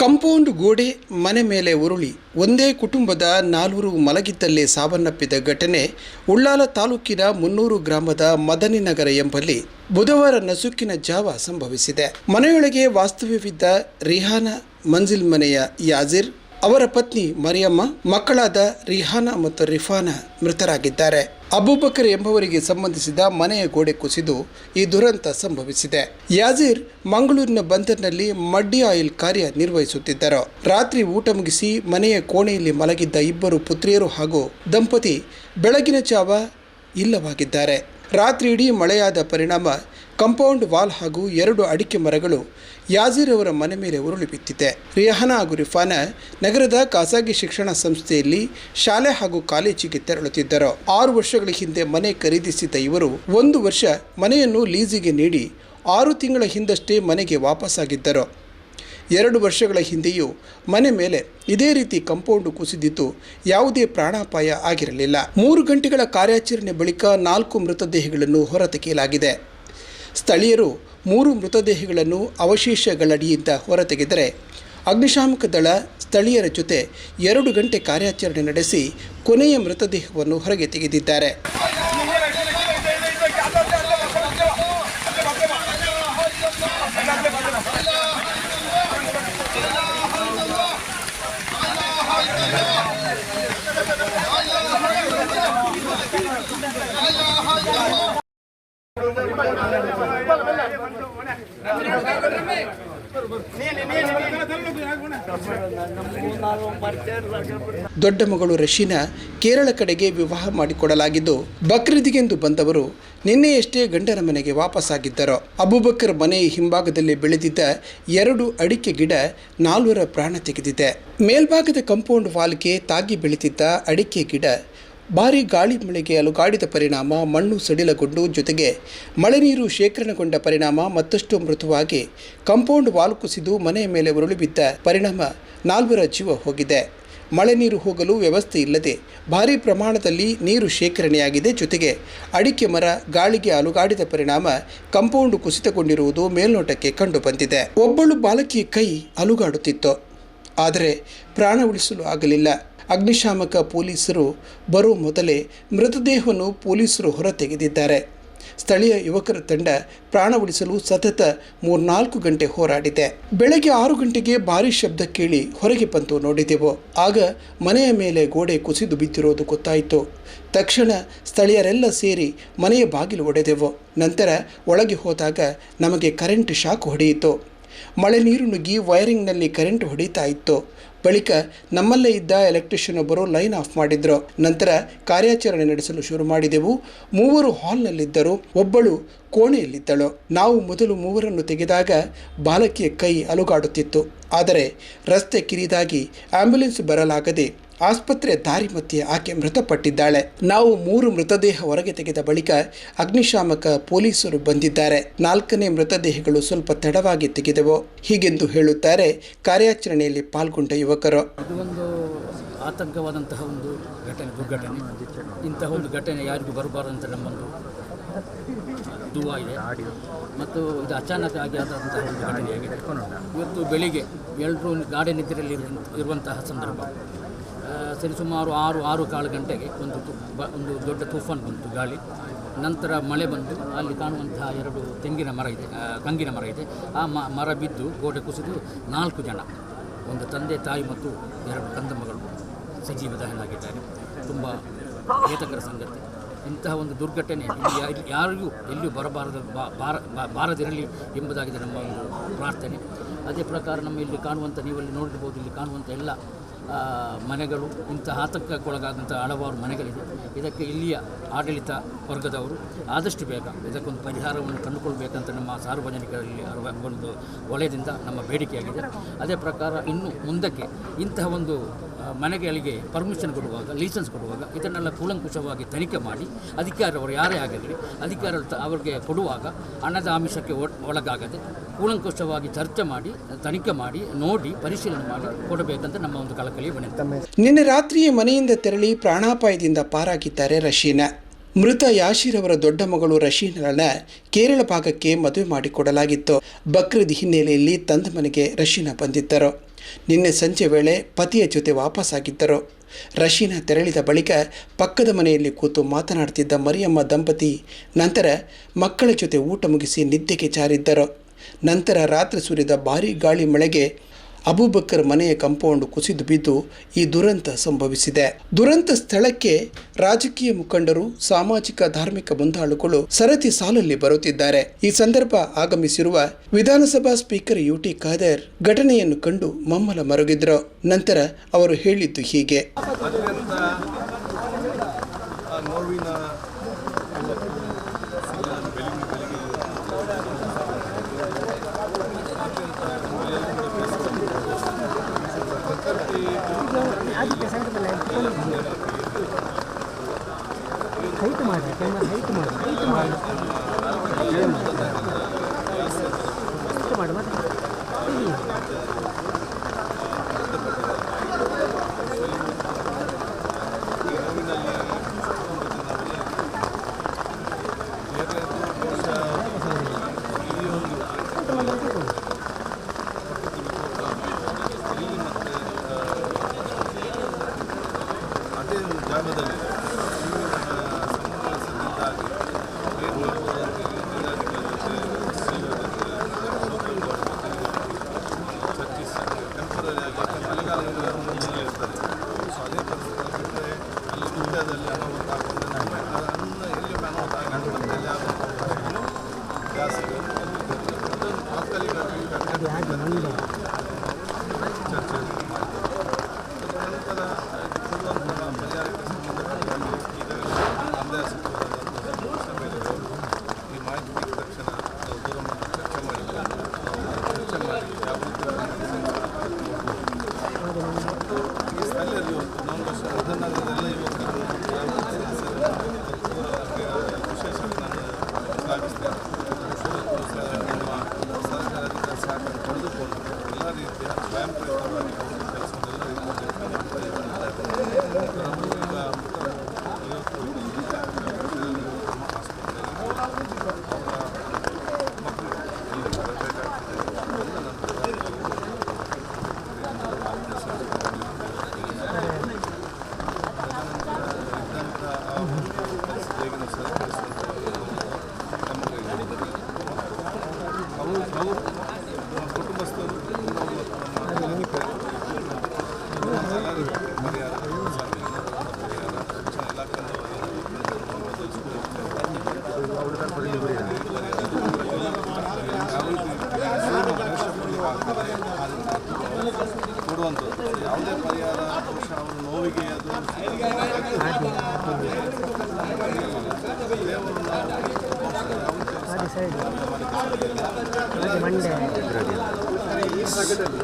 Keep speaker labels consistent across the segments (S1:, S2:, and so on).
S1: Compound ಗೋಡೆ ಮನೆ ಮೇಲೆ ಉರುಳಿ ಒಂದೇ ಕುಟುಂಬದ ನಾಲ್ವರು ಮಲಗಿದ್ದಲ್ಲೇ ಸಾವನ್ನಪ್ಪಿದ ಘಟನೆ ಉಳ್ಳಾಲ ತಾಲೂಕಿನ ಮುನ್ನೂರು ಗ್ರಾಮದ ಮದನಿನಗರ ಎಂಬಲ್ಲಿ ಬುಧವಾರ ನಸುಕಿನ ಜಾವ ಸಂಭವಿಸಿದೆ. ಮನೆಯೊಳಗೆ ವಾಸ್ತವ್ಯವಿದ್ದ ರಿಹಾನ ಮಂಜಿಲ್ ಮನೆಯ ಯಾಜಿರ್ ಅವರ ಪತ್ನಿ ಮರಿಯಮ್ಮ, ಮಕ್ಕಳಾದ ರಿಹಾನಾ ಮತ್ತು ರಿಫಾನ ಮೃತರಾಗಿದ್ದಾರೆ. ಅಬೂಬಕರ್ ಎಂಬುವರಿಗೆ ಸಂಬಂಧಿಸಿದ ಮನೆಯ ಗೋಡೆ ಕುಸಿದು ಈ ದುರಂತ ಸಂಭವಿಸಿದೆ. ಯಾಜೀರ್ ಮಂಗಳೂರಿನ ಬಂದರ್ನಲ್ಲಿ ಮಡ್ಡಿ ಆಯಿಲ್ ಕಾರ್ಯ ನಿರ್ವಹಿಸುತ್ತಿದ್ದರು. ರಾತ್ರಿ ಊಟ ಮುಗಿಸಿ ಮನೆಯ ಕೋಣೆಯಲ್ಲಿ ಮಲಗಿದ್ದ ಇಬ್ಬರು ಪುತ್ರಿಯರು ಹಾಗೂ ದಂಪತಿ ಬೆಳಗಿನ ಜಾವ ಇಲ್ಲವಾಗಿದ್ದಾರೆ. ರಾತ್ರಿ ಇಡೀ ಮಳೆಯಾದ ಪರಿಣಾಮ ಕಂಪೌಂಡ್ ವಾಲ್ ಹಾಗೂ ಎರಡು ಅಡಿಕೆ ಮರಗಳು ಯಾಜೀರ್ ಅವರ ಮನೆ ಮೇಲೆ ಉರುಳಿ ಬಿತ್ತಿದೆ ರಿಯಾಹನ ಹಾಗೂ ರಿಫಾನ ನಗರದ ಖಾಸಗಿ ಶಿಕ್ಷಣ ಸಂಸ್ಥೆಯಲ್ಲಿ ಶಾಲೆ ಹಾಗೂ ಕಾಲೇಜಿಗೆ ತೆರಳುತ್ತಿದ್ದರು. ಆರು ವರ್ಷಗಳ ಹಿಂದೆ ಮನೆ ಖರೀದಿಸಿದ್ದ ಇವರು ಒಂದು ವರ್ಷ ಮನೆಯನ್ನು ಲೀಸಿಗೆ ನೀಡಿ ಆರು ತಿಂಗಳ ಹಿಂದಷ್ಟೇ ಮನೆಗೆ ವಾಪಸ್ಸಾಗಿದ್ದರು ಎರಡು ವರ್ಷಗಳ ಹಿಂದೆಯೂ ಮನೆ ಮೇಲೆ ಇದೇ ರೀತಿ ಕಂಪೌಂಡ್ ಕುಸಿದಿದ್ದು ಯಾವುದೇ ಪ್ರಾಣಾಪಾಯ ಆಗಿರಲಿಲ್ಲ. ಮೂರು ಗಂಟೆಗಳ ಕಾರ್ಯಾಚರಣೆ ಬಳಿಕ ನಾಲ್ಕು ಮೃತದೇಹಗಳನ್ನು ಹೊರತೆಗೆಯಲಾಗಿದೆ. ಸ್ಥಳೀಯರು ಮೂರು ಮೃತದೇಹಗಳನ್ನು ಅವಶೇಷಗಳಡಿಯಿಂದ ಹೊರತೆಗೆದರೆ ಅಗ್ನಿಶಾಮಕ ದಳ ಸ್ಥಳೀಯರ ಜೊತೆ ಎರಡು ಗಂಟೆ ಕಾರ್ಯಾಚರಣೆ ನಡೆಸಿ ಕೊನೆಯ ಮೃತದೇಹವನ್ನು ಹೊರಗೆ ತೆಗೆದಿದ್ದಾರೆ. ದೊಡ್ಡ ಮಗಳು ರಶೀನಾ ಕೇರಳ ಕಡೆಗೆ ವಿವಾಹ ಮಾಡಿಕೊಡಲಾಗಿದ್ದು, ಬಕ್ರೀದಿಗೆಂದು ಬಂದವರು ನಿನ್ನೆಯಷ್ಟೇ ಗಂಡನ ಮನೆಗೆ ವಾಪಸ್ಸಾಗಿದ್ದರು. ಅಬೂಬಕರ್ ಮನೆಯ ಹಿಂಭಾಗದಲ್ಲಿ ಬೆಳೆದಿದ್ದ ಎರಡು ಅಡಿಕೆ ಗಿಡ ನಾಲ್ವರ ಪ್ರಾಣ ತೆಗೆದಿದೆ. ಮೇಲ್ಭಾಗದ ಕಂಪೌಂಡ್ ವಾಲ್ಗೆ ತಾಗಿ ಬೆಳೆದಿದ್ದ ಅಡಿಕೆ ಗಿಡ ಭಾರೀ ಗಾಳಿ ಮಳೆಗೆ ಅಲುಗಾಡಿದ ಪರಿಣಾಮ ಮಣ್ಣು ಸಡಿಲಗೊಂಡು ಜೊತೆಗೆ ಮಳೆ ನೀರು ಶೇಖರಣೆಗೊಂಡ ಪರಿಣಾಮ ಮತ್ತಷ್ಟು ಮೃದುವಾಗಿ ಕಾಂಪೌಂಡ್ ವಾಲ್ ಕುಸಿದು ಮನೆಯ ಮೇಲೆ ಉರುಳಿ ಬಿದ್ದ ಪರಿಣಾಮ ನಾಲ್ವರ ಜೀವ ಹೋಗಿದೆ. ಮಳೆ ನೀರು ಹೋಗಲು ವ್ಯವಸ್ಥೆ ಇಲ್ಲದೆ ಭಾರೀ ಪ್ರಮಾಣದಲ್ಲಿ ನೀರು ಶೇಖರಣೆಯಾಗಿದೆ. ಜೊತೆಗೆ ಅಡಿಕೆ ಮರ, ಗಾಳಿಗೆ ಅಲುಗಾಡಿದ ಪರಿಣಾಮ ಕಂಪೌಂಡ್ ಕುಸಿತಗೊಂಡಿರುವುದು ಮೇಲ್ನೋಟಕ್ಕೆ ಕಂಡುಬಂದಿದೆ. ಒಬ್ಬಳು ಬಾಲಕಿಯ ಕೈ ಅಲುಗಾಡುತ್ತಿತ್ತು. ಆದರೆ ಪ್ರಾಣ ಉಳಿಸಲು ಆಗಲಿಲ್ಲ. ಅಗ್ನಿಶಾಮಕ ಪೊಲೀಸರು ಬರುವ ಮೊದಲೇ ಮೃತದೇಹವನ್ನು ಪೊಲೀಸರು ಹೊರತೆಗೆದಿದ್ದಾರೆ. ಸ್ಥಳೀಯ ಯುವಕರ ತಂಡ ಪ್ರಾಣ ಉಳಿಸಲು ಸತತ ಮೂರ್ನಾಲ್ಕು ಗಂಟೆ ಹೋರಾಡಿದೆ. ಬೆಳಗ್ಗೆ ಆರು ಗಂಟೆಗೆ ಭಾರೀ ಶಬ್ದ ಕೇಳಿ ಹೊರಗೆ ಬಂತು ನೋಡಿದೆವು. ಆಗ ಮನೆಯ ಮೇಲೆ ಗೋಡೆ ಕುಸಿದು ಬಿದ್ದಿರೋದು ಗೊತ್ತಾಯಿತು. ತಕ್ಷಣ ಸ್ಥಳೀಯರೆಲ್ಲ ಸೇರಿ ಮನೆಯ ಬಾಗಿಲು ಒಡೆದೆವು. ನಂತರ ಒಳಗೆ ಹೋದಾಗ ನಮಗೆ ಕರೆಂಟ್ ಶಾಕ್ ಹೊಡೆಯಿತು. ಮಳೆ ನೀರು ನುಗ್ಗಿ ವೈರಿಂಗ್ನಲ್ಲಿ ಕರೆಂಟ್ ಹೊಡಿತಾ ಇತ್ತು. ಬಳಿಕ ನಮ್ಮಲ್ಲೇ ಇದ್ದ ಎಲೆಕ್ಟ್ರಿಷಿಯನ್ ಒಬ್ಬರು ಲೈನ್ ಆಫ್ ಮಾಡಿದ್ರು. ನಂತರ ಕಾರ್ಯಾಚರಣೆ ನಡೆಸಲು ಶುರು ಮಾಡಿದೆವು. ಮೂವರು ಹಾಲ್ನಲ್ಲಿದ್ದರು ಒಬ್ಬಳು ಕೋಣೆಯಲ್ಲಿದ್ದಳು. ನಾವು ಮೊದಲು ಮೂವರನ್ನು ತೆಗೆದಾಗ ಬಾಲಕಿಯ ಕೈ ಅಲುಗಾಡುತ್ತಿತ್ತು. ಆದರೆ ರಸ್ತೆ ಕಿರಿದಾಗಿ ಆಂಬ್ಯುಲೆನ್ಸ್ ಬರಲಾಗದೆ ಆಸ್ಪತ್ರೆ ದಾರಿ ಮಧ್ಯೆ ಆಕೆ ಮೃತಪಟ್ಟಿದ್ದಾಳೆ. ನಾವು ಮೂರು ಮೃತದೇಹ ಹೊರಗೆ ತೆಗೆದ ಬಳಿಕ ಅಗ್ನಿಶಾಮಕ ಪೊಲೀಸರು ಬಂದಿದ್ದಾರೆ. ನಾಲ್ಕನೇ ಮೃತದೇಹಗಳು ಸ್ವಲ್ಪ ತಡವಾಗಿ ತೆಗೆದವು. ಹೀಗೆಂದು ಹೇಳುತ್ತಾರೆ ಕಾರ್ಯಾಚರಣೆಯಲ್ಲಿ ಪಾಲ್ಗೊಂಡ ಯುವಕರು.
S2: ಒಂದು ಆತಂಕವಾದಂತಹ ಒಂದು ಘಟನೆ, ದುರ್ಘಟನೆ. ಇಂತಹ ಒಂದು ಘಟನೆ ಯಾರಿಗೂ ಬರಬಾರದಂತ ನಮ್ಮೊಂದು ದುವಾ ಇದೆ. ಮತ್ತು ಇದು ಅಚಾನಕ್ ಆಗಿ ಆದಂತಹ ಒಂದು ಘಟನೆಯಾಗಿದೆ ಇವತ್ತು ಬೆಳಿಗ್ಗೆ ಎಲ್ಲರೂ ಗಾಡಿ ನಿದ್ರೆಯಲ್ಲಿ ಇರುವಂತಹ ಸಂದರ್ಭ. ಸರಿಸುಮಾರು ಆರು ಆರು ಕಾಲು ಗಂಟೆಗೆ ಒಂದು ಒಂದು ದೊಡ್ಡ ತುಫಾನ್ ಬಂತು ಗಾಳಿ. ನಂತರ ಮಳೆ ಬಂದು ಅಲ್ಲಿ ಕಾಣುವಂತಹ ಎರಡು ತೆಂಗಿನ ಮರ ಇದೆ. ಕಂಗಿನ ಮರ ಇದೆ. ಆ ಮರ ಬಿದ್ದು ಗೋಡೆ ಕುಸಿದು ನಾಲ್ಕು ಜನ, ಒಂದು ತಂದೆ, ತಾಯಿ ಮತ್ತು ಎರಡು ಕಂದಮ್ಮಗಳು ಮಗಳು ಸಜೀವ ದಹನಾಗಿದ್ದಾರೆ ತುಂಬ ಏತಕರ ಸಂಗತಿ. ಇಂತಹ ಒಂದು ದುರ್ಘಟನೆ ಯಾರಿಗೂ ಎಲ್ಲಿಯೂ ಬರಬಾರದ ಬಾರ ಬಾರದಿರಲಿ ಎಂಬುದಾಗಿದೆ ನಮ್ಮ ಒಂದು ಪ್ರಾರ್ಥನೆ. ಅದೇ ಪ್ರಕಾರ ನಮ್ಮ ಇಲ್ಲಿ ಕಾಣುವಂಥ ನೀವಲ್ಲಿ ನೋಡಿರ್ಬೋದು, ಇಲ್ಲಿ ಕಾಣುವಂಥ ಎಲ್ಲ ಮನೆಗಳು, ಇಂತಹ ಆತಂಕಕ್ಕೊಳಗಾದಂಥ ಹಲವಾರು ಮನೆಗಳಿದೆ. ಇದಕ್ಕೆ ಇಲ್ಲಿಯ ಆಡಳಿತ ವರ್ಗದವರು ಆದಷ್ಟು ಬೇಗ ಇದಕ್ಕೊಂದು ಪರಿಹಾರವನ್ನು ಕಂಡುಕೊಳ್ಬೇಕಂತ ನಮ್ಮ ಸಾರ್ವಜನಿಕರಲ್ಲಿ ಒಂದು ವಲಯದಿಂದ ನಮ್ಮ ಬೇಡಿಕೆಯಾಗಿದೆ. ಅದೇ ಪ್ರಕಾರ ಇನ್ನು ಮುಂದಕ್ಕೆ ಇಂತಹ ಒಂದು ಮನೆಗಳಿಗೆ ಪರ್ಮಿಷನ್ ಕೊಡುವಾಗ ಲೈಸೆನ್ಸ್ ಕೊಡುವಾಗ ಇದನ್ನೆಲ್ಲ ಕೂಲಂಕುಷವಾಗಿ ತನಿಖೆ ಮಾಡಿ ಅಧಿಕಾರವರು ಯಾರೇ ಆಗಿರಲಿ ಅಧಿಕಾರ ಅವರಿಗೆ ಕೊಡುವಾಗ ಹಣದ ಆಮಿಷಕ್ಕೆ ಒಳಗಾಗದೆ ಕೂಲಂಕುಷವಾಗಿ ಚರ್ಚೆ ಮಾಡಿ, ತನಿಖೆ ಮಾಡಿ, ನೋಡಿ, ಪರಿಶೀಲನೆ ಮಾಡಿ ಕೊಡಬೇಕಂತ ನಮ್ಮ ಒಂದು ಕಳಕಳಿ ವಿನಂತಿ.
S1: ನಿನ್ನೆ ರಾತ್ರಿಯೇ ಮನೆಯಿಂದ ತೆರಳಿ ಪ್ರಾಣಾಪಾಯದಿಂದ ಪಾರಾಗಿದ್ದಾರೆ ರಶೀನಾ. ಮೃತ ಯಾಶೀರ್ ಅವರ ದೊಡ್ಡ ಮಗಳು ರಶೀನರನ್ನ ಕೇರಳ ಭಾಗಕ್ಕೆ ಮದುವೆ ಮಾಡಿಕೊಡಲಾಗಿತ್ತು. ಬಕ್ರೀದ್ ಹಿನ್ನೆಲೆಯಲ್ಲಿ ತಂದ ಮನೆಗೆ ರಶೀನಾ ಬಂದಿದ್ದರು. ನಿನ್ನೆ ಸಂಜೆ ವೇಳೆ ಪತಿಯ ಜೊತೆ ವಾಪಸ್ಸಾಗಿದ್ದರು. ರಶೀನಾ ತೆರಳಿದ ಬಳಿಕ ಪಕ್ಕದ ಮನೆಯಲ್ಲಿ ಕೂತು ಮಾತನಾಡುತ್ತಿದ್ದ ಮರಿಯಮ್ಮ ದಂಪತಿ ನಂತರ ಮಕ್ಕಳ ಜೊತೆ ಊಟ ಮುಗಿಸಿ ನಿದ್ದೆಗೆ ಜಾರಿದ್ದರು. ನಂತರ ರಾತ್ರಿ ಸುರಿದ ಭಾರೀ ಗಾಳಿ ಮಳೆಗೆ ಅಬೂಬಕ್ಕರ್ ಮನೆಯ ಕಂಪೌಂಡ್ ಕುಸಿದು ಬಿದ್ದು ಈ ದುರಂತ ಸಂಭವಿಸಿದೆ. ದುರಂತ ಸ್ಥಳಕ್ಕೆ ರಾಜಕೀಯ ಮುಖಂಡರು, ಸಾಮಾಜಿಕ, ಧಾರ್ಮಿಕ ಮುಂದಾಳುಗಳು ಸರತಿ ಸಾಲಲ್ಲಿ ಬರುತ್ತಿದ್ದಾರೆ. ಈ ಸಂದರ್ಭ ಆಗಮಿಸಿರುವ ವಿಧಾನಸಭಾ ಸ್ಪೀಕರ್ ಯು ಟಿ ಖಾದರ್ ಘಟನೆಯನ್ನು ಕಂಡು ಮಮ್ಮಲ ಮರುಗಿದ್ರು. ನಂತರ ಅವರು ಹೇಳಿದ್ದು ಹೀಗೆ.
S3: तुम्हारा कहना है तुम्हारा है तुम्हारा ಯಾವುದೇ ಪರಿಹಾರ ಬಹುಶಃ ನೋವಿಗೆ
S4: ಅದು ಈ ಭಾಗದಲ್ಲಿ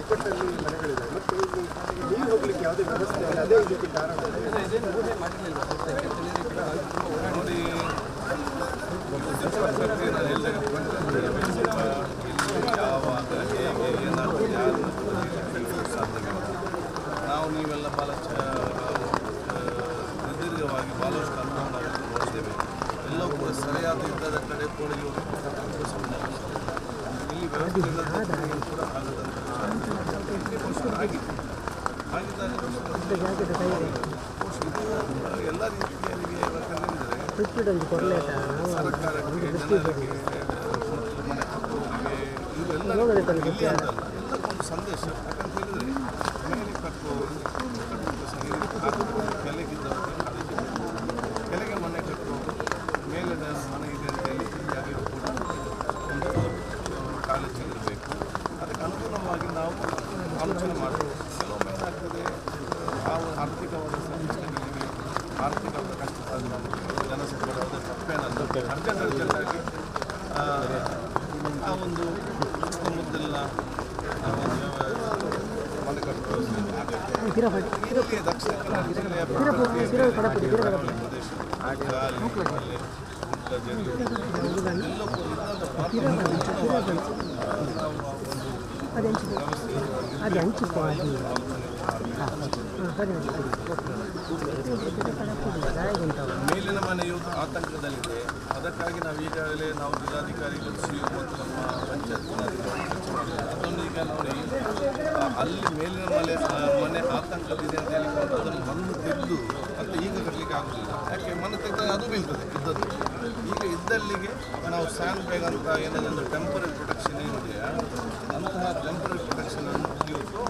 S4: ಇಕ್ಕಟ್ಟಲ್ಲಿ ಮತ್ತು ನೀರು ಹೋಗ್ಲಿಕ್ಕೆ ಯಾವುದೇ ವ್ಯವಸ್ಥೆ ಅದೇ
S3: ಇದಕ್ಕೆ ಕಾರಣ
S4: ನೋಡಿ ಎಲ್ಲ ರೀತಿಯಲ್ಲಿ ಸರ್ಕಾರಕ್ಕೆ ಸಂದೇಶ
S3: ಮೇಲಿನ ಮನೆಯು ಆತಂಕದಲ್ಲಿದೆ. ಅದಕ್ಕಾಗಿ ನಾವು ಈಗಾಗಲೇ ನಾವು ಜಿಲ್ಲಾಧಿಕಾರಿಗಳು ಸಿ ಮತ್ತು ನಮ್ಮ ಪಂಚಾಯತ್ ಅದನ್ನು ಈಗ ನೋಡಿ ಅಲ್ಲಿ ಮೇಲಿನ ಮನೆ ಆತಂಕದಿದೆ ಅಂತ ಹೇಳಿ ಅದನ್ನು ಮಣ್ಣು ತೆಗೆದು ಅಂತ ಈಗ ಕಟ್ಟಲಿಕ್ಕೆ ಆಗೋದಿಲ್ಲ. ಯಾಕೆ? ಮಣ್ಣು ತೆಗೆದಾಗ ಅದು ಬೀಳ್ತದೆ, ಇದ್ದದ್ದು. ಈಗ ಇದ್ದಲ್ಲಿಗೆ ನಾವು ಸ್ಯಾಂಡ್ ಬ್ಯಾಗ್ ಅಂತ ಏನಾದರೂ ಟೆಂಪರರಿ ಪ್ರೊಟೆಕ್ಷನ್ ಏನಿದೆ, ಅಂತಹ ಟೆಂಪರರಿ ಪ್ರೊಟೆಕ್ಷನ್ ಅನ್ನು ಇವತ್ತು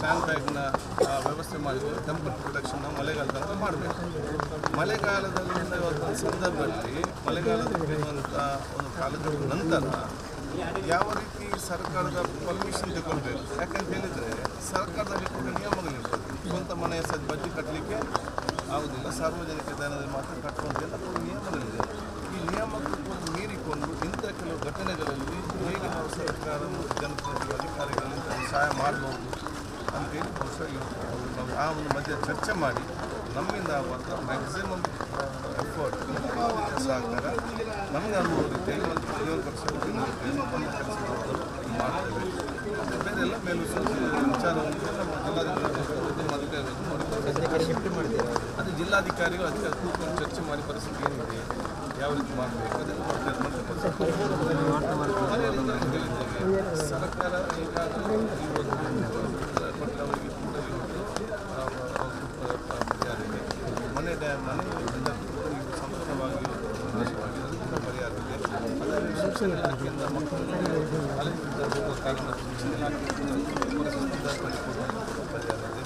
S3: ಸ್ಯಾಂಡ್ ಬ್ಯಾಗ್ನ ವ್ಯವಸ್ಥೆ ಮಾಡಿದ್ರು ಟೆಂಪರ್ ಪ್ರೊಟೆಕ್ಷನ್ ಮಳೆಗಾಲದ ಮಾಡಬೇಕು. ಮಳೆಗಾಲದಲ್ಲಿ ಇವತ್ತು ಸಂದರ್ಭದಲ್ಲಿ, ಮಳೆಗಾಲದಲ್ಲಿ ಇರುವಂಥ ಒಂದು ಕಾಲದ ನಂತರ ಯಾವ ರೀತಿ ಸರ್ಕಾರದ ಪರ್ಮಿಷನ್ ತಗೊಳ್ಬೇಕು? ಯಾಕಂತ ಹೇಳಿದರೆ, ಸರ್ಕಾರದಲ್ಲಿ ಕೂಡ ನಿಯಮಗಳಿರ್ತದೆ ಸ್ವಂತ ಮನೆಯ ಸಹ ಬಡ್ಡಿ ಕಟ್ಟಲಿಕ್ಕೆ ಆಗುವುದಿಲ್ಲ ಸಾರ್ವಜನಿಕ ದಾನದಲ್ಲಿ ಮಾತ್ರ ಕಟ್ಟುವಂತೆಲ್ಲ ಕೆಲವು ನಿಯಮಗಳಿದೆ ಈ ನಿಯಮಗಳು ಕೂಡ ಮೀರಿಕೊಂಡು ಇಂಥ ಕೆಲವು ಘಟನೆಗಳಲ್ಲಿ ಹೇಗೆ ನಾವು ಸರ್ಕಾರ ಮತ್ತು ಜನಪ್ರತಿನಿಧಿಗಳು ಅಧಿಕಾರಿಗಳಿಂದ ಸಹಾಯ ಮಾಡಬಹುದು ಅಂತೇಳಿ ಬಹುಶಃ ಆ ಒಂದು ಮಧ್ಯೆ ಚರ್ಚೆ ಮಾಡಿ ನಮ್ಮಿಂದ ಆಗುವಂಥ ಮ್ಯಾಕ್ಸಿಮಮ್ ಎಫರ್ಟ್ ಸಹಕಾರ ನಮಗೆ ಅನುಭವ ರೀತಿಯಲ್ಲಿ ಒಂದು ಜೀವನ ಪರಿಸ್ಥಿತಿ ನಮ್ಮ ಕೆಲಸ ನಾವು ಮಾಡ್ತೇವೆ ಮತ್ತು ಬೇರೆ ಎಲ್ಲ ಮೇಲೂ ವಿಚಾರವನ್ನು ನಮ್ಮ ಜಿಲ್ಲಾಧಿಕಾರಿಗಳು ನಮ್ಮ ಅಧಿಕಾರಿಗಳು ನೋಡಿಕೊಂಡು ಶಿಫ್ಟ್ ಮಾಡಿದ್ದೇವೆ ಅದು ಜಿಲ್ಲಾಧಿಕಾರಿಗಳು ಅಧಿಕಾರ ಕೂತ್ಕೊಂಡು ಚರ್ಚೆ ಮಾಡಿ ಪರಿಸ್ಥಿತಿ ಏನಿದೆ, ಯಾವ ರೀತಿ ಮಾಡಬೇಕು ಅದನ್ನು ಹೇಳಿದ್ದೇನೆ ಸರ್ಕಾರ ಈಗಾಗಲೇ ಒಂದು ಕೊಟ್ಟವರಿಗೆ ಕೂಡ ಇವತ್ತು ಇದೆ ಮನೆ ಡ್ಯಾಮ್ ಮನೆ ಇದರಿಂದ ಇವತ್ತು ಸಂಪೂರ್ಣವಾಗಿ ಅದು ಕೂಡ ಪರಿಹಾರ ಇದೆ. ಅದರಲ್ಲಿ ಶಿಕ್ಷಣ ಇಲಾಖೆಯಿಂದ ಪರಿಹಾರ ಇದೆ.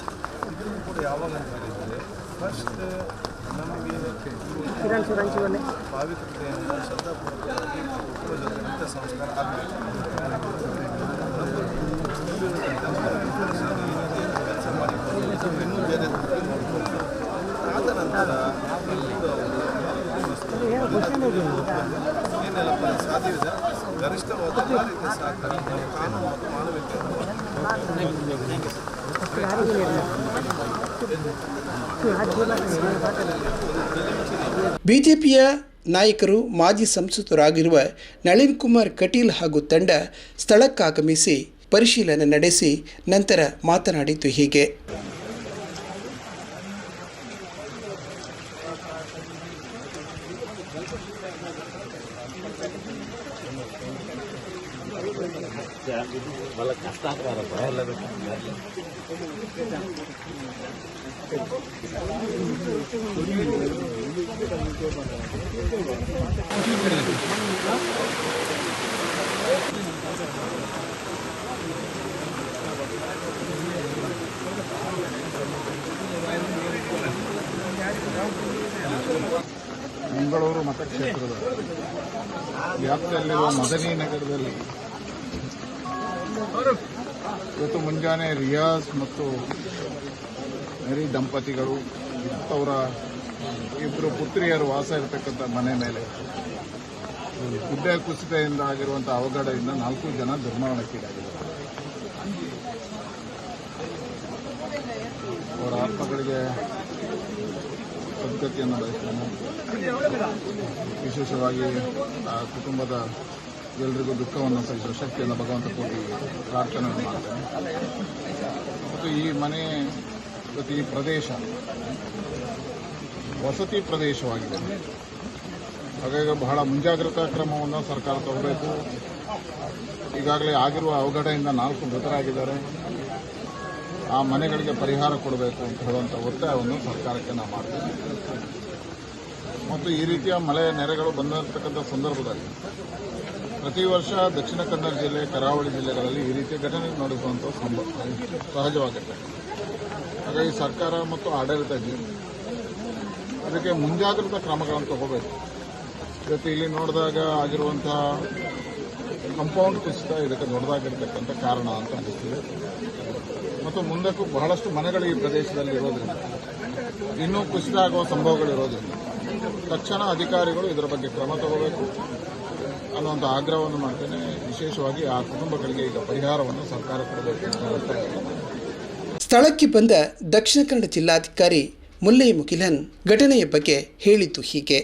S3: ಇದನ್ನು ಕೂಡ ಯಾವಾಗ ಅಂತ ಫಸ್ಟ್ ನಮಗೆ
S4: ಕಿರಣ್ ಸರ್ ಹಂಚಿವಲ್ಲೇ
S3: ಪಾವಿತ್ರತೆಯನ್ನು ಶ್ರದ್ಧಾಪೂರ್ವಕವಾಗಿ ಕುಟುಂಬದ ಅಂತ್ಯ ಸಂಸ್ಕಾರ ಆಗಬೇಕು ಕೆಲಸ ಮಾಡಿ ಇನ್ನೂ ಬೇರೆ ನೋಡ್ಬೋದು ಆದ ನಂತರ
S4: ಏನೋ ಕ್ವಶನ್ ಇದೆ
S3: ಏನೆಲ್ಲ ಪ- ಸಾಧ್ಯವಿದೆ ಗರಿಷ್ಠವಾದ ಎಲ್ಲ ರೀತಿಯ ಸಹಕಾರ ನಾವು ಕಾನೂನು ಮತ್ತು ಮಾನವೀಯತೆ
S4: ಯಾರಿಗೂ ಇಲ್ಲ
S1: ಬಿಜೆಪಿಯ ನಾಯಕರು ಮಾಜಿ ಸಂಸದರಾಗಿರುವ ನಳಿನ್ ಕುಮಾರ್ ಕಟೀಲ್ ಹಾಗೂ ತಂಡ ಸ್ಥಳಕ್ಕಾಗಮಿಸಿ ಪರಿಶೀಲನೆ ನಡೆಸಿ ನಂತರ ಮಾತನಾಡಿದ್ದು ಹೀಗೆ.
S5: ಮಂಗಳೂರು ಮತಕ್ಷೇತ್ರದ ವ್ಯಾಪ್ತಿಯಲ್ಲಿರುವ ಮದನಿ ನಗರದಲ್ಲಿ ಇವತ್ತು ಮುಂಜಾನೆ ರಿಯಾಜ್ ಮತ್ತು ಮೇರಿ ದಂಪತಿಗಳು ಅವರ ಇಬ್ಬರು ಪುತ್ರಿಯರು ವಾಸ ಇರತಕ್ಕಂಥ ಮನೆ ಮೇಲೆ ಗುಡ್ಡೆ ಕುಸಿತದಿಂದ ಆಗಿರುವಂಥ ಅವಘಡದಿಂದ ನಾಲ್ಕು ಜನ ದುರ್ಮರಣಕ್ಕೀಡಾಗಿದ್ದಾರೆ ಅವರ ಆತ್ಮಗಳಿಗೆ ಸದ್ಗತಿಯನ್ನು ಬಯಸ್ತೇನೆ. ವಿಶೇಷವಾಗಿ ಆ ಕುಟುಂಬದ ಎಲ್ಲರಿಗೂ ದುಃಖವನ್ನು ಸಹಿಸುವ ಶಕ್ತಿಯನ್ನು ಭಗವಂತ ಕೋಟಿ ಪ್ರಾರ್ಥನೆ ಮಾಡ್ತೇನೆ. ಮತ್ತು ಈ ಮನೆ ಈ ಪ್ರದೇಶ. ವಸತಿ ಪ್ರದೇಶವಾಗಿದೆ. ಹಾಗಾಗಿ ಬಹಳ ಮುಂಜಾಗ್ರತಾ ಕ್ರಮವನ್ನು ಸರ್ಕಾರ ತಗೋಬೇಕು. ಈಗಾಗಲೇ ಆಗಿರುವ ಅವಘಡದಿಂದ ನಾಲ್ಕು ಮೃತರಾಗಿದ್ದಾರೆ. ಆ ಮನೆಗಳಿಗೆ ಪರಿಹಾರ ಕೊಡಬೇಕು ಅಂತ ಹೇಳುವಂಥ ಒತ್ತಾಯವನ್ನು ಸರ್ಕಾರಕ್ಕೆ ನಾವು ಮಾಡ್ತೇವೆ. ಮತ್ತು ಈ ರೀತಿಯ ಮಳೆ ನೆರೆಗಳು ಬಂದಿರತಕ್ಕಂಥ ಸಂದರ್ಭದಲ್ಲಿ ಪ್ರತಿ ವರ್ಷ ದಕ್ಷಿಣ ಕನ್ನಡ ಜಿಲ್ಲೆ, ಕರಾವಳಿ ಜಿಲ್ಲೆಗಳಲ್ಲಿ ಈ ರೀತಿಯ ಘಟನೆ ನಡೆಸುವಂಥ ಸಂಭವ ಸಹಜವಾಗುತ್ತೆ ಹಾಗಾಗಿ ಸರ್ಕಾರ ಮತ್ತು ಆಡಳಿತ ಅದಕ್ಕೆ ಮುಂಜಾಗ್ರತಾ ಕ್ರಮಗಳನ್ನು ತಗೋಬೇಕು. ಜೊತೆ ಇಲ್ಲಿ ನೋಡಿದಾಗ ಆಗಿರುವಂತಹ ಕಂಪೌಂಡ್ ಕುಸಿತ ಇದಕ್ಕೆ ದೊಡ್ಡದಾಗಿರ್ತಕ್ಕಂಥ ಕಾರಣ ಅಂತ ಅನಿಸ್ತಿದೆ. ಮತ್ತು ಮುಂದಕ್ಕೂ ಬಹಳಷ್ಟು ಮನೆಗಳು ಈ ಪ್ರದೇಶದಲ್ಲಿ ಇರೋದ್ರಿಂದ, ಇನ್ನೂ ಕುಸಿತ ಆಗುವ ಸಂಭವಗಳಿರೋದ್ರಿಂದ ತಕ್ಷಣ ಅಧಿಕಾರಿಗಳು ಇದರ ಬಗ್ಗೆ ಕ್ರಮ ತಗೋಬೇಕು ಅನ್ನುವಂಥ ಆಗ್ರಹವನ್ನು ಮಾಡ್ತೇನೆ. ವಿಶೇಷವಾಗಿ ಆ ಕುಟುಂಬಗಳಿಗೆ ಈಗ ಪರಿಹಾರವನ್ನು ಸರ್ಕಾರ ಕೊಡಬೇಕು ಅಂತ.
S1: ಸ್ಥಳಕ್ಕೆ ಬಂದ ದಕ್ಷಿಣ ಕನ್ನಡ ಜಿಲ್ಲಾಧಿಕಾರಿ ಮುಲ್ಲೈ ಮುಖಿಲನ್ ಘಟನೆಯ ಬಗ್ಗೆ ಹೇಳಿತು ಹೀಗೆ.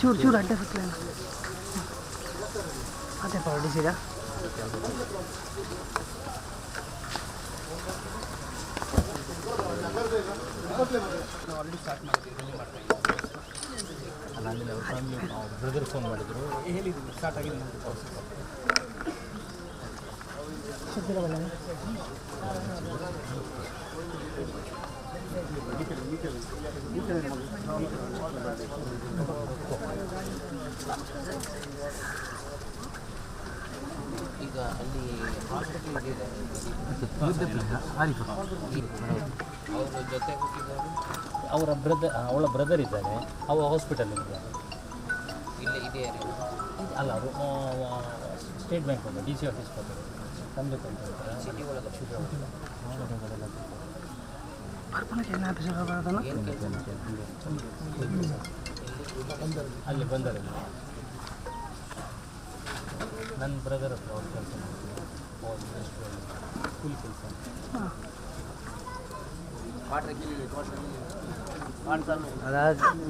S4: ಚೂರು ಚೂರು ಅಡ್ಡ ಸುತ್ತಲೇನ ಅದೇ ಹೊರಡಿಸಿದ ಸುತ್ತಲೇನ ಅದೇ ಹೊರಡಿಸಿದ
S2: ಬ್ರದರ್ ಫೋನ್ ಮಾಡಿದ್ರು
S6: ಈಗ ಅಲ್ಲಿ ಹಾಸ್ಪಿಟಲ್ ಇದೆ ಅವ್ರ ಜೊತೆ ಹುಟ್ಟಿದವರು
S2: ಅವರ ಬ್ರದರ್ ಅವಳ ಬ್ರದರ್ ಇದ್ದಾರೆ. ಅವ ಹಾಸ್ಪಿಟಲ್ ಇದ್ದಾರೆ
S6: ಇಲ್ಲೇ ಇದೆ
S2: ಅಲ್ಲ ಅವರು State Bank D C office ಬರ್ತಾರೆ ಅಲ್ಲಿ ಬಂದರೆ ನನ್ನ ಬ್ರದರ್ ಹತ್ರ ಅವ್ರು ಕೆಲಸ ಅವ್ರು ಕೂಲಿ ಕೆಲಸ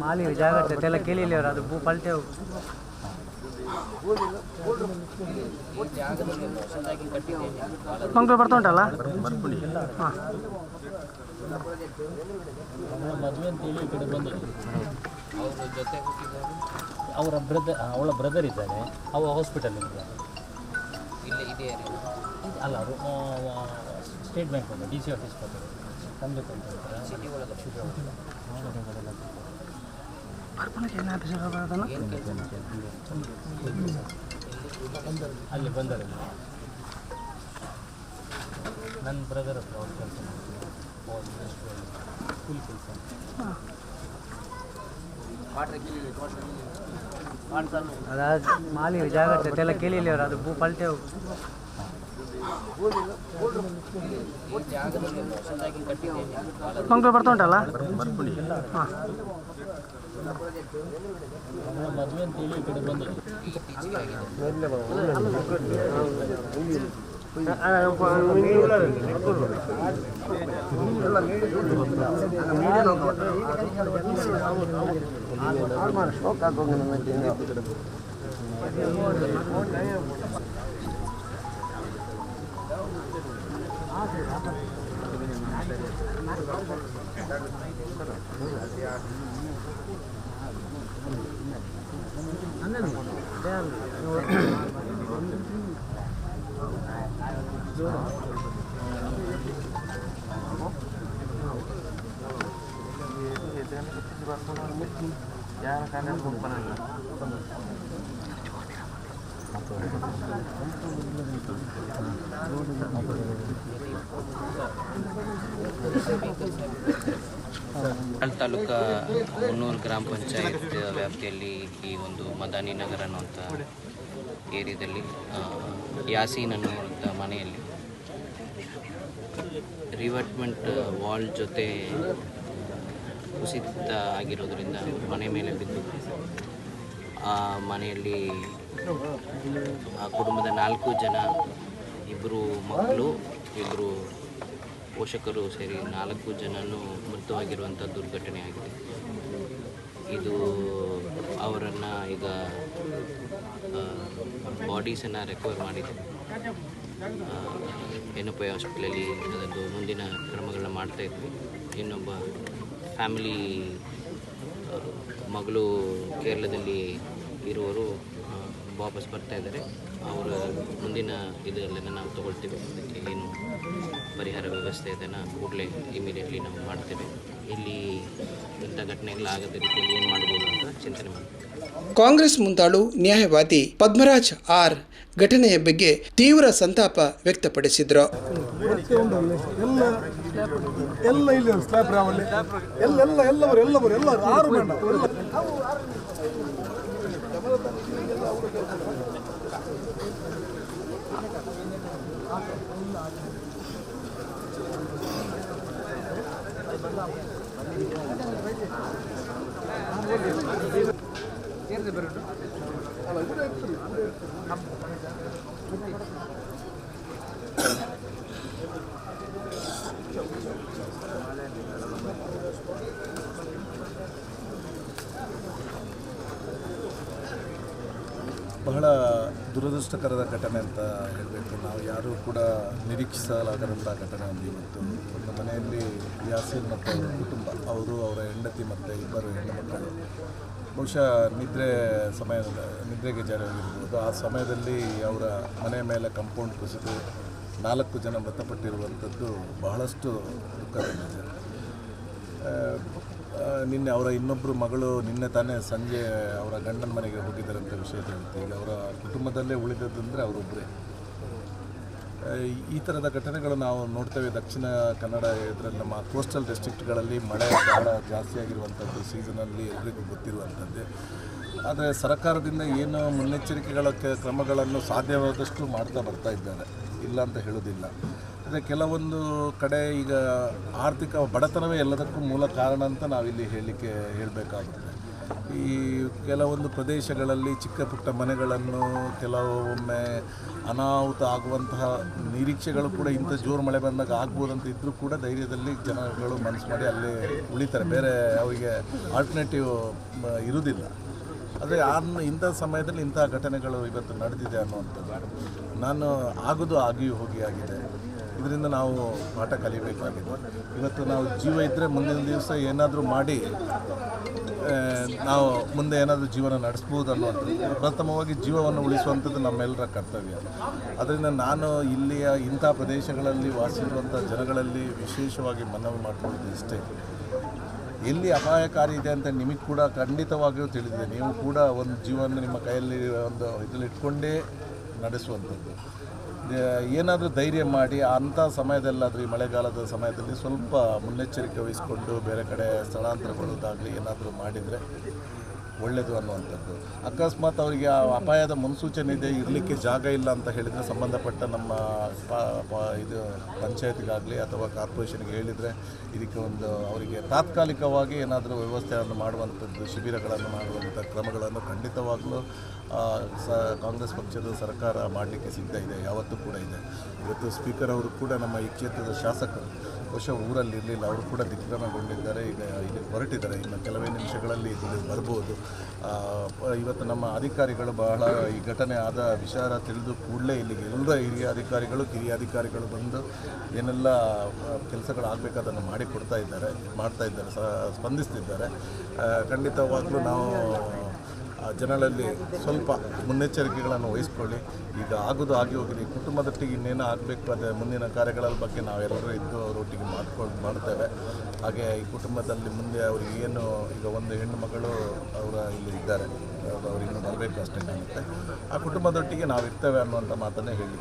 S4: ಮಾಲಿ ಜಾಗ್ರತೆ ಎಲ್ಲ ಕೇಳಿಲ್ಲ ಅವ್ರು, ಅದು ಭೂ ಪಲ್ಟೆ ಮಂಗ್ಳೂರು ಬರ್ತಾ ಉಂಟಲ್ಲ? ಹಾಂ.
S2: ಮದುವೆ ಅಂತೇಳಿ ಈ ಕಡೆ ಬಂದರು
S6: ಅವ್ರ ಜೊತೆ ಹುಟ್ಟಿದವರು
S2: ಅವರ ಬ್ರದರ್ ಅವಳ ಬ್ರದರ್ ಇದ್ದಾರೆ. ಅವ ಹಾಸ್ಪಿಟಲ್ ಇದ್ದಾರೆ.
S6: ಇಲ್ಲೇ ಇದೆ
S2: ಅಲ್ಲ ಅವರು State Bank D C office ಬರ್ತಾರೆ ತಂದೆ ಕೊಡ್ತಾರೆ
S6: ಸಿಟಿ ಒಳಗೆ
S4: ಬರ್ಪಣಕ್ಕೆ ಏನು ಆಫೀಸರ್ ಬರೋದನ್ನ
S6: ಏನು ಕೆಲಸ
S2: ಅಲ್ಲಿ ಬಂದರೆ ನನ್ನ ಬ್ರದರ್ ಹತ್ರ ಅವ್ರು ಕೆಲಸ ಕೂಲಿ ಕೆಲಸ
S4: ಅದಾದ ಮಾಲಿ ಜಾಗ್ರತೆ ಎಲ್ಲ ಕೇಳಿಲ್ಲ ಅವ್ರು, ಅದು ಭೂ ಪಲ್ಟೆ ಮಂಗ್ಳೂರು ಬರ್ತಾ ಉಂಟಲ್ಲ ಹಾಂ
S2: ಅವಳ ಮದುವೆ ಅಂತೇಳಿ ಈ ಕಡೆ ಬಂದರು
S6: ತಾಲೂಕಾ ಮುನ್ನೂರು ಗ್ರಾಮ ಪಂಚಾಯತ್ ವ್ಯಾಪ್ತಿಯಲ್ಲಿ ಈ ಒಂದು ಮದಾನಿ ನಗರ ಅನ್ನುವಂಥ ಏರಿಯಾದಲ್ಲಿ ಯಾಸೀನ್ ಅನ್ನುವಂಥ ಮನೆಯಲ್ಲಿ ರಿವರ್ಟ್ಮೆಂಟ್ ವಾಲ್ ಜೊತೆ ಕುಸಿತ ಆಗಿರೋದ್ರಿಂದ ಮನೆ ಮೇಲೆ ಬಿದ್ದು, ಆ ಮನೆಯಲ್ಲಿ ಆ ಕುಟುಂಬದ ನಾಲ್ಕು ಜನ ಇಬ್ಬರು ಮಕ್ಕಳು ಇಬ್ಬರು ಪೋಷಕರು ಸೇರಿ ನಾಲ್ಕು ಜನನು ಮೃತವಾಗಿರುವಂಥ ದುರ್ಘಟನೆ ಆಗಿದೆ. ಇದು ಅವರನ್ನು ಈಗ ಬಾಡೀಸನ್ನು ರೆಕವರ್ ಮಾಡಿದೆ. ಎನ್ ಹಾಸ್ಪಿಟ್ಲಲ್ಲಿ ಅದರದ್ದು ಮುಂದಿನ ಕ್ರಮಗಳನ್ನ ಮಾಡ್ತಾ ಇದ್ವಿ. ಇನ್ನೊಬ್ಬ ಫ್ಯಾಮಿಲಿ ಮಗಳು ಕೇರಳದಲ್ಲಿ ಇರುವವರು ವಾಪಸ್ ಬರ್ತಾ ಇದ್ದಾರೆ. ಅವರ ಮುಂದಿನ ಇದರಲ್ಲೆಲ್ಲ ನಾವು ತಗೊಳ್ತೀವಿ. ಪರಿಹಾರ ವ್ಯವಸ್ಥೆ ಇದನ್ನು ಕೂಡಲೇ ಇಮಿಡಿಯೇಟ್ಲಿ ನಾವು ಮಾಡ್ತೇವೆ. ಇಲ್ಲಿ ಇಂಥ ಘಟನೆಗಳಾಗದ ರೀತಿಯಲ್ಲಿ ಏನು ಮಾಡ್ಬೋದು ಅಂತ ಚಿಂತನೆ ಮಾಡ್ತೀವಿ
S1: ಕಾಂಗ್ರೆಸ್ ಮುಂದಾಳು ನ್ಯಾಯವಾದಿ ಪದ್ಮರಾಜ್ ಆರ್ ಘಟನೆಯ ಬಗ್ಗೆ ತೀವ್ರ ಸಂತಾಪ ವ್ಯಕ್ತಪಡಿಸಿದ್ರು.
S7: ಎಲ್ಲ ಎಲ್ಲ ಇಲ್ಲಿ ಸ್ಲ್ಯಾಬ್ ರಾವಲ್ಲಿ ಎಲ್ಲ ಎಲ್ಲ ಎಲ್ಲವರು ಎಲ್ಲವರು ಎಲ್ಲ ಆರು ಬೇಡ ಎಲ್ಲ
S8: ಬಹಳ ದುರದೃಷ್ಟಕರದ ಘಟನೆ ಅಂತ ಹೇಳಬೇಕು. ನಾವು ಯಾರೂ ಕೂಡ ನಿರೀಕ್ಷಿಸಲಾಗದಂಥ ಘಟನೆ ಒಂದು ಇವತ್ತು. ಒಂದು ಮನೆಯಲ್ಲಿ ಯಾಸೀನ್ ಮತ್ತು ಅವರ ಕುಟುಂಬ, ಅವರು ಅವರ ಹೆಂಡತಿ ಮತ್ತು ಇಬ್ಬರು ಹೆಣ್ಣು ಮಕ್ಕಳು. ಬಹುಶಃ ನಿದ್ರೆ ಸಮಯ ನಿದ್ರೆಗೆ ಜಾರಿಯಾಗಿರ್ಬೋದು. ಆ ಸಮಯದಲ್ಲಿ ಅವರ ಮನೆ ಮೇಲೆ ಕಂಪೌಂಡ್ ಕುಸಿದು ನಾಲ್ಕು ಜನ ಮೃತಪಟ್ಟಿರುವಂಥದ್ದು ಬಹಳಷ್ಟು ದುಃಖದ. ನಿನ್ನೆ ಅವರ ಇನ್ನೊಬ್ಬರು ಮಗಳು ನಿನ್ನೆ ತಾನೇ ಸಂಜೆ ಅವರ ಗಂಡನ ಮನೆಗೆ ಹೋಗಿದ್ದಾರೆ ಅಂತ ವಿಷಯ ತಿಳಿಯುತ್ತೆ ಈಗ ಅವರ ಕುಟುಂಬದಲ್ಲೇ ಉಳಿದದ್ದಂದರೆ ಅವರೊಬ್ಬರೇ ಈ ಥರದ ಘಟನೆಗಳು ನಾವು ನೋಡ್ತೇವೆ. ದಕ್ಷಿಣ ಕನ್ನಡ ಇದರಲ್ಲಿ ನಮ್ಮ ಕೋಸ್ಟಲ್ ಡಿಸ್ಟ್ರಿಕ್ಟ್ಗಳಲ್ಲಿ ಮಳೆ ಬಹಳ ಜಾಸ್ತಿ ಆಗಿರುವಂಥದ್ದು, ಸೀಸನಲ್ಲಿ ಎಲ್ರಿಗೂ ಗೊತ್ತಿರುವಂಥದ್ದೇ. ಆದರೆ ಸರ್ಕಾರದಿಂದ ಏನು ಮುನ್ನೆಚ್ಚರಿಕೆಗಳ ಕ್ರಮಗಳನ್ನು ಸಾಧ್ಯವಾದಷ್ಟು ಮಾಡ್ತಾ ಬರ್ತಾ ಇದ್ದಾರೆ. ಇಲ್ಲ ಅಂತ ಹೇಳೋದಿಲ್ಲ ಆದರೆ ಕೆಲವೊಂದು ಕಡೆ ಈಗ ಆರ್ಥಿಕ ಬಡತನವೇ ಎಲ್ಲದಕ್ಕೂ ಮೂಲ ಕಾರಣ ಅಂತ ನಾವಿಲ್ಲಿ ಹೇಳಲಿಕ್ಕೆ ಹೇಳಬೇಕಾಗ್ತದೆ. ಈ ಕೆಲವೊಂದು ಪ್ರದೇಶಗಳಲ್ಲಿ ಚಿಕ್ಕ ಪುಟ್ಟ ಮನೆಗಳನ್ನು ಕೆಲವೊಮ್ಮೆ ಅನಾಹುತ ಆಗುವಂತಹ ನಿರೀಕ್ಷೆಗಳು ಕೂಡ ಇಂಥ ಜೋರು ಮಳೆ ಬಂದಾಗ ಆಗ್ಬೋದಂತ ಇದ್ದರೂ ಕೂಡ ಧೈರ್ಯದಲ್ಲಿ ಜನಗಳು ಮನಸ್ಸು ಮಾಡಿ ಅಲ್ಲಿ ಉಳಿತಾರೆ. ಬೇರೆ ಅವರಿಗೆ ಆಲ್ಟರ್ನೇಟಿವ್ ಇರುವುದಿಲ್ಲ. ಆದರೆ ಆ ಇಂಥ ಸಮಯದಲ್ಲಿ ಇಂಥ ಘಟನೆಗಳು ಇವತ್ತು ನಡೆದಿದೆ ಅನ್ನುವಂಥದ್ದು. ನಾನು ಆಗೋದು ಆಗಿಯೂ ಹೋಗಿ ಆಗಿದೆ. ಇದರಿಂದ ನಾವು ಪಾಠ ಕಲಿಬೇಕಾಗಿದೆ. ಇವತ್ತು ನಾವು ಜೀವ ಇದ್ದರೆ ಮುಂದಿನ ದಿವಸ ಏನಾದರೂ ಮಾಡಿ ನಾವು ಮುಂದೆ ಏನಾದರೂ ಜೀವನ ನಡೆಸ್ಬೋದು ಅನ್ನುವಂಥದ್ದು. ಪ್ರಥಮವಾಗಿ ಜೀವವನ್ನು ಉಳಿಸುವಂಥದ್ದು ನಮ್ಮೆಲ್ಲರ ಕರ್ತವ್ಯ. ಅದರಿಂದ ನಾನು ಇಲ್ಲಿಯ ಇಂಥ ಪ್ರದೇಶಗಳಲ್ಲಿ ವಾಸಿಸುವಂಥ ಜನಗಳಲ್ಲಿ ವಿಶೇಷವಾಗಿ ಮನವಿ ಮಾಡಿಕೊಳ್ಳೋದು ಇಷ್ಟೇ. ಎಲ್ಲಿ ಅಪಾಯಕಾರಿ ಇದೆ ಅಂತ ನಿಮಗೆ ಕೂಡ ಖಂಡಿತವಾಗಿಯೂ ತಿಳಿದಿದೆ. ನೀವು ಕೂಡ ಒಂದು ಜೀವನ ನಿಮ್ಮ ಕೈಯಲ್ಲಿ ಒಂದು ಇದರಲ್ಲಿ ಇಟ್ಕೊಂಡೇ ನಡೆಸುವಂಥದ್ದು. ಏನಾದರೂ ಧೈರ್ಯ ಮಾಡಿ ಅಂಥ ಸಮಯದಲ್ಲಾದರೂ ಈ ಮಳೆಗಾಲದ ಸಮಯದಲ್ಲಿ ಸ್ವಲ್ಪ ಮುನ್ನೆಚ್ಚರಿಕೆ ವಹಿಸಿಕೊಂಡು ಬೇರೆ ಕಡೆ ಸ್ಥಳಾಂತರಗೊಳ್ಳೋದಾಗಲಿ ಏನಾದರೂ ಮಾಡಿದರೆ ಒಳ್ಳೆಯದು ಅನ್ನುವಂಥದ್ದು. ಅಕಸ್ಮಾತ್ ಅವರಿಗೆ ಆ ಅಪಾಯದ ಮುನ್ಸೂಚನೆ ಇದೆ, ಇರಲಿಕ್ಕೆ ಜಾಗ ಇಲ್ಲ ಅಂತ ಹೇಳಿದರೆ ಸಂಬಂಧಪಟ್ಟ ನಮ್ಮ ಇದು ಪಂಚಾಯತ್ಗಾಗಲಿ ಅಥವಾ ಕಾರ್ಪೊರೇಷನ್ಗೆ ಹೇಳಿದರೆ ಇದಕ್ಕೆ ಒಂದು ಅವರಿಗೆ ತಾತ್ಕಾಲಿಕವಾಗಿ ಏನಾದರೂ ವ್ಯವಸ್ಥೆಯನ್ನು ಮಾಡುವಂಥದ್ದು, ಶಿಬಿರಗಳನ್ನು ಮಾಡುವಂಥ ಕ್ರಮಗಳನ್ನು ಖಂಡಿತವಾಗಲೂ ಸ, ಕಾಂಗ್ರೆಸ್ ಪಕ್ಷದ ಸರ್ಕಾರ ಮಾಡಲಿಕ್ಕೆ ಸಿದ್ಧ ಇದೆ, ಯಾವತ್ತೂ ಕೂಡ ಇದೆ. ಇವತ್ತು ಸ್ಪೀಕರ್ ಅವರು ಕೂಡ ನಮ್ಮ ಈ ಕ್ಷೇತ್ರದ ಶಾಸಕರು ಬಹುಶಃ ಊರಲ್ಲಿ ಇರಲಿಲ್ಲ. ಅವರು ಕೂಡ ದಿಗ್ಭ್ರಮಗೊಂಡಿದ್ದಾರೆ. ಈಗ ಇಲ್ಲಿ ಹೊರಟಿದ್ದಾರೆ. ಇನ್ನು ಕೆಲವೇ ನಿಮಿಷಗಳಲ್ಲಿ ಇಲ್ಲಿ ಬರ್ಬೋದು. ಇವತ್ತು ನಮ್ಮ ಅಧಿಕಾರಿಗಳು ಬಹಳ ಈ ಘಟನೆ ಆದ ವಿಚಾರ ತಿಳಿದು ಕೂಡಲೇ ಇಲ್ಲಿಗೆ ಎಲ್ಲ ಹಿರಿಯ ಅಧಿಕಾರಿಗಳು, ಕಿರಿಯ ಅಧಿಕಾರಿಗಳು ಬಂದು ಏನೆಲ್ಲ ಕೆಲಸಗಳಾಗಬೇಕಾದನ್ನು ಮಾಡಿಕೊಡ್ತಾ ಮಾಡಿ ಇದ್ದಾರೆ, ಮಾಡ್ತಾ ಇದ್ದಾರೆ ಸ್ಪಂದಿಸ್ತಿದ್ದಾರೆ. ಖಂಡಿತವಾಗ್ಲೂ ನಾವು ಜನರಲ್ಲಿ ಸ್ವಲ್ಪ ಮುನ್ನೆಚ್ಚರಿಕೆಗಳನ್ನು ವಹಿಸ್ಕೊಳ್ಳಿ. ಈಗ ಆಗೋದು ಆಗಿ ಹೋಗಲಿ, ಕುಟುಂಬದೊಟ್ಟಿಗೆ ಇನ್ನೇನು ಆಗಬೇಕು ಅದೇ ಮುಂದಿನ ಕಾರ್ಯಗಳ ಬಗ್ಗೆ ನಾವೆಲ್ಲರೂ ಇದ್ದು ಅವರೊಟ್ಟಿಗೆ ಮಾಡ್ಕೊಂಡು ಮಾಡ್ತೇವೆ. ಹಾಗೆ ಈ ಕುಟುಂಬದಲ್ಲಿ ಮುಂದೆ ಅವ್ರಿಗೆ ಏನು, ಈಗ ಒಂದು ಹೆಣ್ಣು ಮಗಳು ಅವರ ಇಲ್ಲಿ ಇದ್ದಾರೆ, ಅವ್ರು ಅವ್ರು ಬರಬೇಕು ಅಷ್ಟೇ ಕಾಣುತ್ತೆ. ಆ ಕುಟುಂಬದೊಟ್ಟಿಗೆ ನಾವು ಇರ್ತೇವೆ ಅನ್ನುವಂಥ ಮಾತನ್ನೇ ಹೇಳಿ